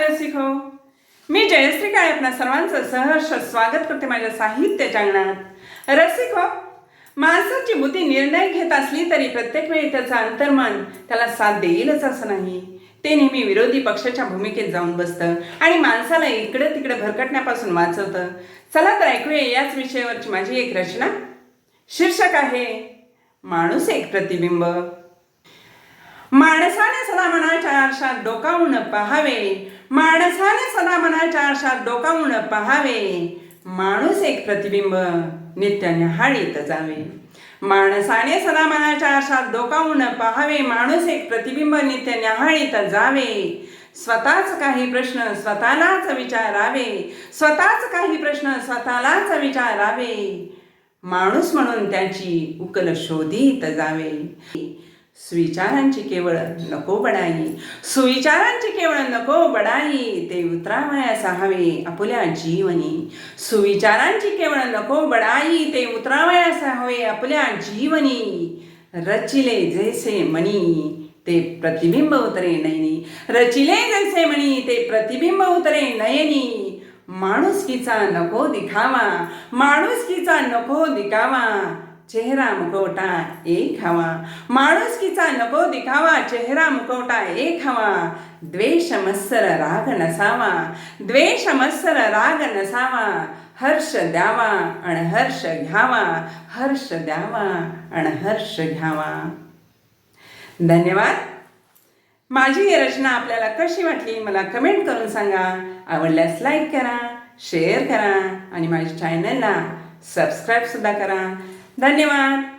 रसिको मी जयश्री काळे आपल्या सर्वांचं सहर्ष स्वागत करते माझ्या साहित्याच्या अंगणात हो माणसाची बुद्धी निर्णय घेत असली तरी प्रत्येक वेळी त्याचं अंतर्मन त्याला साथ देईलच असं नाही. ते नेहमी विरोधी पक्षाच्या भूमिकेत जाऊन बसतं आणि माणसाला इकडे तिकडे भरकटण्यापासून वाचवतं. चला तर ऐकूया याच विषयावरची माझी एक रचना. शीर्षक आहे माणूस एक प्रतिबिंब. माणसाने सदा मनाची आरशात डोकावून पहावे. माणसाने सदा मनाच्या आरशात डोकावून पहावे. माणूस एक प्रतिबिंब नित्य न्याहाळीत जावे. माणसाने सदा मनाच्या आरशात डोकावून पहावे. माणूस एक प्रतिबिंब नित्य न्याहाळीत जावे. स्वतःच काही प्रश्न स्वतःलाच विचारावे. स्वतःच काही प्रश्न स्वतःलाच विचारावे. माणूस म्हणून त्याची उकल शोधित जावे. सुविचारांची केवळ नको बडाई सुविचारांची केवळ नको बडाई ते उतरावयास हवे आपल्या जीवनी. सुविचारांची केवळ नको बडाई ते उतरावयास हवे आपल्या जीवनी. रचिले जैसे मणी ते प्रतिबिंब उतरे नयनी. रचिले जैसे म्हणी ते प्रतिबिंब उतरे नयनी. माणुसकीचा नको दिखावा माणुसकीचा नको दिखावा. चेहरा मुखवटा एक हवा. माणुसकीचा नको दिखावा चेहरा मुखवटा एक हवा. द्वेष मत्सर राग नसावा. द्वेष मत्सर राग नसावा. हर्ष द्यावा अणहर्ष घ्यावा. हर्ष द्यावा अणहर्ष घ्यावा. धन्यवाद. माझी ही रचना आपल्याला कशी वाटली मला कमेंट करून सांगा. आवडल्यास लाईक करा शेअर करा आणि माझ्या चॅनलला सबस्क्राईबसुद्धा करा. धन्यवाद.